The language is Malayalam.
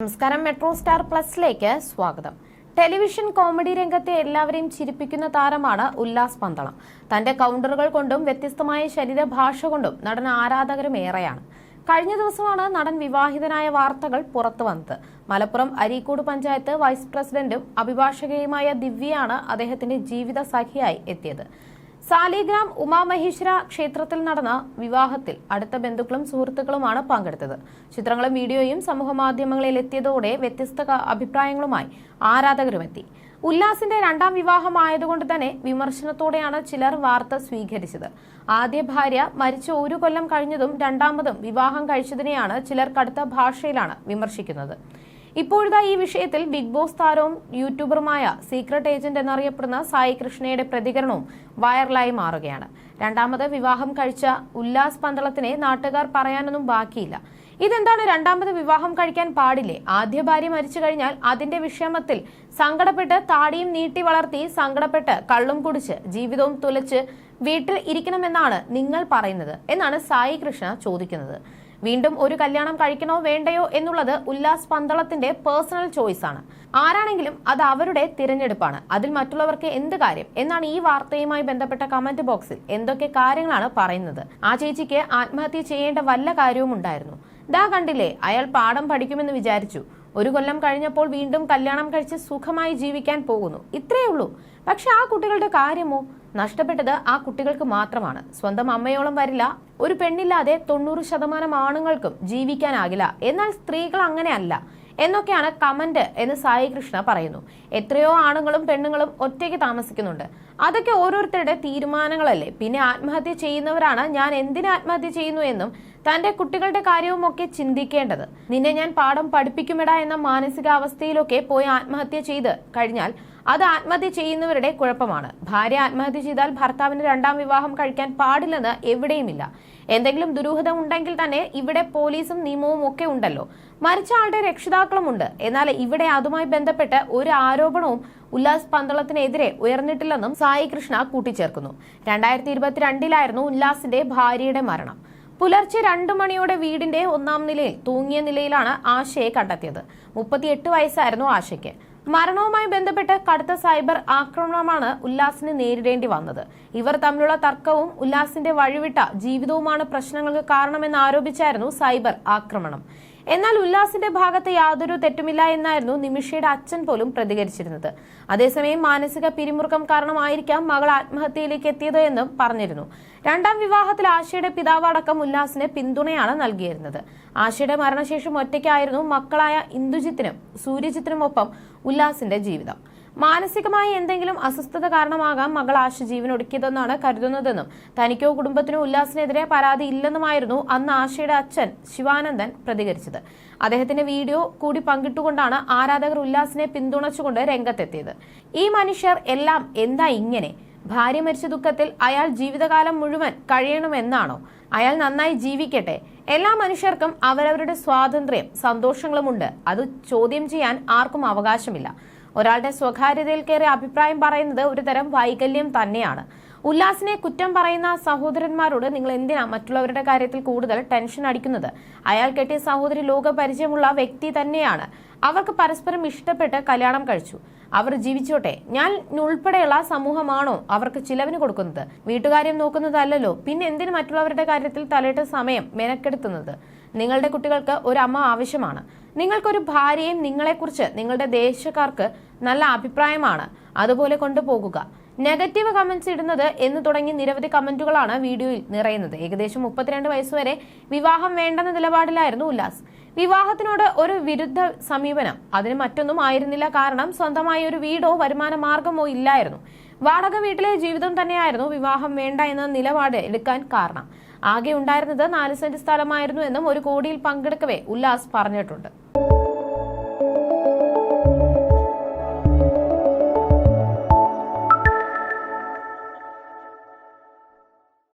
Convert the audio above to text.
നമസ്കാരം. മെട്രോ സ്റ്റാർ പ്ലസിലേക്ക് സ്വാഗതം. ടെലിവിഷൻ കോമഡി രംഗത്തെ എല്ലാവരെയും ചിരിപ്പിക്കുന്ന താരമാണ് ഉല്ലാസ് പന്തളം. തന്റെ കൗണ്ടറുകൾ കൊണ്ടും വ്യത്യസ്തമായ ശരീരഭാഷ കൊണ്ടും നടൻ ആരാധകരും ഏറെയാണ്. കഴിഞ്ഞ ദിവസമാണ് നടൻ വിവാഹിതനായ വാർത്തകൾ പുറത്തു വന്നത്. മലപ്പുറം അരീക്കോട് പഞ്ചായത്ത് വൈസ് പ്രസിഡന്റും അഭിഭാഷകയുമായ ദിവ്യയാണ് അദ്ദേഹത്തിന്റെ ജീവിത സഖിയായി എത്തിയത്. സാലിഗ്രാം ഉമാമഹേശ്വര ക്ഷേത്രത്തിൽ നടന്ന വിവാഹത്തിൽ അടുത്ത ബന്ധുക്കളും സുഹൃത്തുക്കളുമാണ് പങ്കെടുത്തത്. ചിത്രങ്ങളും വീഡിയോയും സമൂഹമാധ്യമങ്ങളിൽ എത്തിയതോടെ വ്യത്യസ്ത അഭിപ്രായങ്ങളുമായി ആരാധകരും എത്തി ഉല്ലാസിന്റെ രണ്ടാം വിവാഹമായതുകൊണ്ട് തന്നെ വിമർശനത്തോടെയാണ് ചിലർ വാർത്ത സ്വീകരിച്ചത്. ആദ്യ ഭാര്യ മരിച്ച ഒരു കൊല്ലം കഴിഞ്ഞതും രണ്ടാമതും വിവാഹം കഴിച്ചതിനെയാണ് ചിലർ കടുത്ത ഭാഷയിലാണ് വിമർശിക്കുന്നത്. ഇപ്പോഴത്തെ ഈ വിഷയത്തിൽ ബിഗ് ബോസ് താരവും യൂട്യൂബറുമായ സീക്രട്ട് ഏജന്റ് എന്നറിയപ്പെടുന്ന സായി കൃഷ്ണയുടെ പ്രതികരണവും വൈറലായി മാറുകയാണ്. രണ്ടാമത് വിവാഹം കഴിച്ച ഉല്ലാസ് പന്തളത്തിനെ നാട്ടുകാർ പറയാനൊന്നും ബാക്കിയില്ല. ഇതെന്താണ് രണ്ടാമത് വിവാഹം കഴിക്കാൻ പാടില്ലേ? ആദ്യ ഭാര്യ മരിച്ചു കഴിഞ്ഞാൽ അതിന്റെ വിഷമത്തിൽ സങ്കടപ്പെട്ട് താടിയും നീട്ടി വളർത്തി സങ്കടപ്പെട്ട് കള്ളും കുടിച്ച് ജീവിതവും തുലച്ച് വീട്ടിൽ ഇരിക്കണമെന്നാണ് നിങ്ങൾ പറയുന്നത് എന്നാണ് സായി കൃഷ്ണ ചോദിക്കുന്നത്. വീണ്ടും ഒരു കല്യാണം കഴിക്കണോ വേണ്ടയോ എന്നുള്ളത് ഉല്ലാസ് പന്തളത്തിന്റെ പേഴ്സണൽ ചോയ്സ് ആണ്. ആരാണെങ്കിലും അത് അവരുടെ തിരഞ്ഞെടുപ്പാണ്. അതിൽ മറ്റുള്ളവർക്ക് എന്ത് കാര്യം? എന്നാണ് ഈ വാർത്തയുമായി ബന്ധപ്പെട്ട കമന്റ് ബോക്സിൽ എന്തൊക്കെ കാര്യങ്ങളാണ് പറയുന്നത്. ആ ചേച്ചിക്ക് ആത്മഹത്യ ചെയ്യേണ്ട വല്ല കാര്യവും ഉണ്ടായിരുന്നു. ദാ കണ്ടില്ലേ അയാൾ പാഠം പഠിക്കുമെന്ന് വിചാരിച്ചു. ഒരു കൊല്ലം കഴിഞ്ഞപ്പോൾ വീണ്ടും കല്യാണം കഴിച്ച് സുഖമായി ജീവിക്കാൻ പോകുന്നു. ഇത്രയേ ഉള്ളൂ. പക്ഷെ ആ കുട്ടികളുടെ കാര്യമോ? നഷ്ടപ്പെട്ടത് ആ കുട്ടികൾക്ക് മാത്രമാണ്. സ്വന്തം അമ്മയോളം വരില്ല. ഒരു പെണ്ണില്ലാതെ തൊണ്ണൂറ് ശതമാനം ആണുങ്ങൾക്കും ജീവിക്കാനാകില്ല. എന്നാൽ സ്ത്രീകൾ അങ്ങനെയല്ല എന്നൊക്കെയാണ് കമന്റ് എന്ന് സായി കൃഷ്ണ പറയുന്നു. എത്രയോ ആണുങ്ങളും പെണ്ണുങ്ങളും ഒറ്റയ്ക്ക് താമസിക്കുന്നുണ്ട്. അതൊക്കെ ഓരോരുത്തരുടെ തീരുമാനങ്ങളല്ലേ? പിന്നെ ആത്മഹത്യ ചെയ്യുന്നവരാണ് ഞാൻ എന്തിന് ആത്മഹത്യ ചെയ്യുന്നു എന്നും തന്റെ കുട്ടികളുടെ കാര്യവും ഒക്കെ ചിന്തിക്കേണ്ടത്. നിന്നെ ഞാൻ പാഠം പഠിപ്പിക്കുമെടാ എന്ന മാനസികാവസ്ഥയിലൊക്കെ പോയി ആത്മഹത്യ ചെയ്ത് കഴിഞ്ഞാൽ അത് ആത്മഹത്യ ചെയ്യുന്നവരുടെ കുഴപ്പമാണ്. ഭാര്യ ആത്മഹത്യ ചെയ്താൽ ഭർത്താവിന് രണ്ടാം വിവാഹം കഴിക്കാൻ പാടില്ലെന്ന് എവിടെയുമില്ല. എന്തെങ്കിലും ദുരൂഹത ഉണ്ടെങ്കിൽ തന്നെ ഇവിടെ പോലീസും നിയമവും ഒക്കെ ഉണ്ടല്ലോ. മരിച്ച ആളുടെ രക്ഷിതാക്കളുമുണ്ട് എന്നാൽ ഇവിടെ അതുമായി ബന്ധപ്പെട്ട് ഒരു ആരോപണവും ഉല്ലാസ് പന്തളത്തിനെതിരെ ഉയർന്നിട്ടില്ലെന്നും സായി കൃഷ്ണ കൂട്ടിച്ചേർക്കുന്നു. രണ്ടായിരത്തി ഇരുപത്തിരണ്ടിലായിരുന്നു ഉല്ലാസിന്റെ ഭാര്യയുടെ മരണം. പുലർച്ചെ രണ്ടു മണിയോടെ വീടിന്റെ ഒന്നാം നിലയിൽ തൂങ്ങിയ നിലയിലാണ് ആശയെ കണ്ടെത്തിയത്. മുപ്പത്തിയെട്ട് വയസ്സായിരുന്നു ആശയ്ക്ക്. മരണവുമായി ബന്ധപ്പെട്ട് കടുത്ത സൈബർ ആക്രമണമാണ് ഉല്ലാസിന് നേരിടേണ്ടി വന്നത്. ഇവർ തമ്മിലുള്ള തർക്കവും ഉല്ലാസിന്റെ വഴിവിട്ട ജീവിതവുമാണ് പ്രശ്നങ്ങൾക്ക് കാരണമെന്ന് ആരോപിച്ചായിരുന്നു സൈബർ ആക്രമണം. എന്നാൽ ഉല്ലാസിന്റെ ഭാഗത്ത് യാതൊരു തെറ്റുമില്ല എന്നായിരുന്നു നിമിഷയുടെ അച്ഛൻ പോലും പ്രതികരിച്ചിരുന്നത്. അതേസമയം മാനസിക പിരിമുറുക്കം കാരണമായിരിക്കാം മകൾ ആത്മഹത്യയിലേക്ക് എത്തിയത് എന്നും പറഞ്ഞിരുന്നു. രണ്ടാം വിവാഹത്തിൽ ആശയുടെ പിതാവ് അടക്കം ഉല്ലാസിന് പിന്തുണയാണ് നൽകിയിരുന്നത്. ആശയുടെ മരണശേഷം ഒറ്റയ്ക്കായിരുന്നു മക്കളായ ഇന്ദുജിത്തിനും സൂര്യജിത്തിനുമൊപ്പം ഉല്ലാസിന്റെ ജീവിതം. മാനസികമായി എന്തെങ്കിലും അസ്വസ്ഥത കാരണമാകാം മകൾ ആശ ജീവൻ ഒടുക്കിയതെന്നാണ് കരുതുന്നതെന്നും തനിക്കോ കുടുംബത്തിനോ ഉല്ലാസിനെതിരെ പരാതി ഇല്ലെന്നുമായിരുന്നു അന്ന് ആശയുടെ അച്ഛൻ ശിവാനന്ദൻ പ്രതികരിച്ചത്. അദ്ദേഹത്തിന്റെ വീഡിയോ കൂടി പങ്കിട്ടുകൊണ്ടാണ് ആരാധകർ ഉല്ലാസിനെ പിന്തുണച്ചുകൊണ്ട് രംഗത്തെത്തിയത്. ഈ മനുഷ്യർ എല്ലാം എന്താ ഇങ്ങനെ? ഭാര്യ മരിച്ച ദുഃഖത്തിൽ അയാൾ ജീവിതകാലം മുഴുവൻ കഴിയണമെന്നാണോ? അയാൾ നന്നായി ജീവിക്കട്ടെ. എല്ലാ മനുഷ്യർക്കും അവരവരുടെ സ്വാതന്ത്ര്യം സന്തോഷങ്ങളുമുണ്ട്. അത് ചോദ്യം ചെയ്യാൻ ആർക്കും അവകാശമില്ല. ഒരാളുടെ സ്വകാര്യതയിൽ കയറി അഭിപ്രായം പറയുന്നത് ഒരു തരം വൈകല്യം തന്നെയാണ്. ഉല്ലാസിനെ കുറ്റം പറയുന്ന സഹോദരന്മാരോട് നിങ്ങൾ എന്തിനാ മറ്റുള്ളവരുടെ കാര്യത്തിൽ കൂടുതൽ ടെൻഷൻ അടിക്കുന്നത്? അയാൾ കെട്ടിയ സഹോദരി ലോക പരിചയമുള്ള വ്യക്തി തന്നെയാണ്. അവർക്ക് പരസ്പരം ഇഷ്ടപ്പെട്ട് കല്യാണം കഴിച്ചു. അവർ ജീവിച്ചോട്ടെ. ഞാൻ ഉൾപ്പെടെയുള്ള സമൂഹമാണോ അവർക്ക് ചിലവിന് കൊടുക്കുന്നത്? വീട്ടുകാര്യം നോക്കുന്നതല്ലോ പിന്നെ എന്തിന് മറ്റുള്ളവരുടെ കാര്യത്തിൽ തലയിട്ട് സമയം മെനക്കെടുത്തുന്നത്? നിങ്ങളുടെ കുട്ടികൾക്ക് ഒരു അമ്മ ആവശ്യമാണ്. നിങ്ങൾക്കൊരു ഭാര്യയും നിങ്ങളെക്കുറിച്ച് നിങ്ങളുടെ ദേശക്കാർക്ക് നല്ല അഭിപ്രായമാണ്. അതുപോലെ കൊണ്ടുപോകുക. നെഗറ്റീവ് കമന്റ്സ് ഇടുന്നത് എന്ന് തുടങ്ങി നിരവധി കമന്റുകളാണ് വീഡിയോയിൽ നിറയുന്നത്. ഏകദേശം മുപ്പത്തിരണ്ട് വയസ്സുവരെ വിവാഹം വേണ്ടെന്ന നിലപാടിലായിരുന്നു ഉല്ലാസ്. വിവാഹത്തിനോട് ഒരു വിരുദ്ധ സമീപനം. അതിന് മറ്റൊന്നും ആയിരുന്നില്ല കാരണം സ്വന്തമായി ഒരു വീടോ വരുമാന മാർഗമോ ഇല്ലായിരുന്നു. വാടക വീട്ടിലെ ജീവിതം തന്നെയായിരുന്നു വിവാഹം വേണ്ട എന്ന നിലപാട് എടുക്കാൻ കാരണം. ആകെ ഉണ്ടായിരുന്നത് നാല് സെന്റ് സ്ഥലമായിരുന്നു എന്നും ഒരു കോടിയിൽ പങ്കെടുക്കവേ ഉല്ലാസ് പറഞ്ഞിട്ടുണ്ട്.